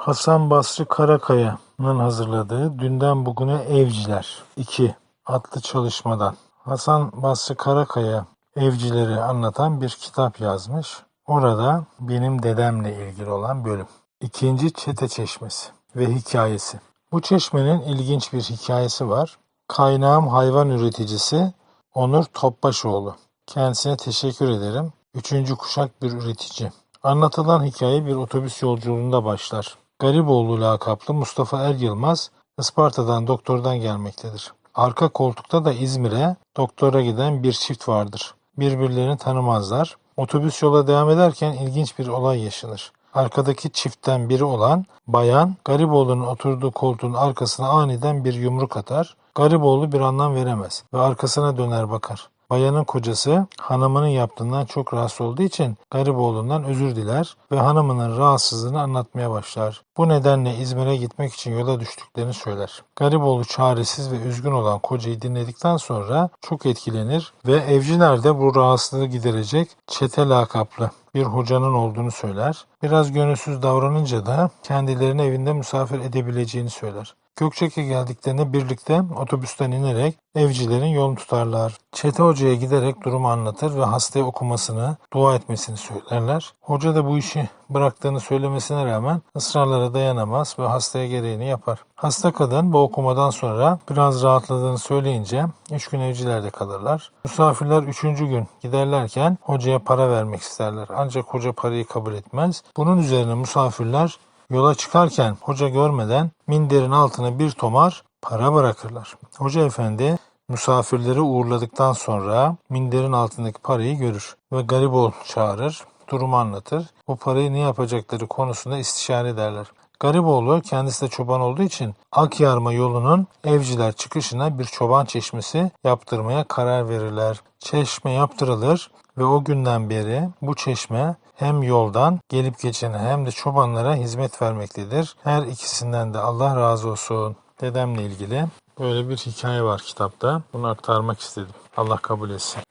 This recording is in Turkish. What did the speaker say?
Hasan Basri Karakaya'nın hazırladığı Dünden Bugüne Evciler 2 adlı çalışmadan Hasan Basri Karakaya evcileri anlatan bir kitap yazmış. Orada benim dedemle ilgili olan bölüm. İkinci Çete Çeşmesi ve hikayesi. Bu çeşmenin ilginç bir hikayesi var. Kaynağım hayvan üreticisi Onur Topbaşoğlu. Kendisine teşekkür ederim. Üçüncü kuşak bir üretici. Anlatılan hikaye bir otobüs yolculuğunda başlar. Gariboğlu lakaplı Mustafa Er Yılmaz Isparta'dan doktordan gelmektedir. Arka koltukta da İzmir'e doktora giden bir çift vardır. Birbirlerini tanımazlar. Otobüs yola devam ederken ilginç bir olay yaşanır. Arkadaki çiftten biri olan bayan Gariboğlu'nun oturduğu koltuğun arkasına aniden bir yumruk atar. Gariboğlu bir anlam veremez ve arkasına döner bakar. Bayanın kocası hanımının yaptığından çok rahatsız olduğu için Gariboğlu'ndan özür diler ve hanımının rahatsızlığını anlatmaya başlar. Bu nedenle İzmir'e gitmek için yola düştüklerini söyler. Gariboğlu çaresiz ve üzgün olan kocayı dinledikten sonra çok etkilenir ve evciler de bu rahatsızlığı giderecek çete lakaplı bir hocanın olduğunu söyler. Biraz gönülsüz davranınca da kendilerini evinde misafir edebileceğini söyler. Gökçek'e geldiklerinde birlikte otobüsten inerek evcilerin yolunu tutarlar. Çete hocaya giderek durumu anlatır ve hastaya okumasını, dua etmesini söylerler. Hoca da bu işi bıraktığını söylemesine rağmen ısrarlara dayanamaz ve hastaya gereğini yapar. Hasta kadın bu okumadan sonra biraz rahatladığını söyleyince üç gün evcilerde kalırlar. Misafirler üçüncü gün giderlerken hocaya para vermek isterler. Ancak hoca parayı kabul etmez. Bunun üzerine misafirler Yola çıkarken hoca görmeden minderin altına bir tomar para bırakırlar. Hoca efendi misafirleri uğurladıktan sonra minderin altındaki parayı görür ve Garibol çağırır, durumu anlatır. Bu parayı ne yapacakları konusunda istişare ederler. Gariboğlu kendisi de çoban olduğu için Akyarma yolunun evciler çıkışına bir çoban çeşmesi yaptırmaya karar verirler. Çeşme yaptırılır ve o günden beri bu çeşme hem yoldan gelip geçene hem de çobanlara hizmet vermektedir. Her ikisinden de Allah razı olsun. Dedemle ilgili böyle bir hikaye var kitapta. Bunu aktarmak istedim. Allah kabul etsin.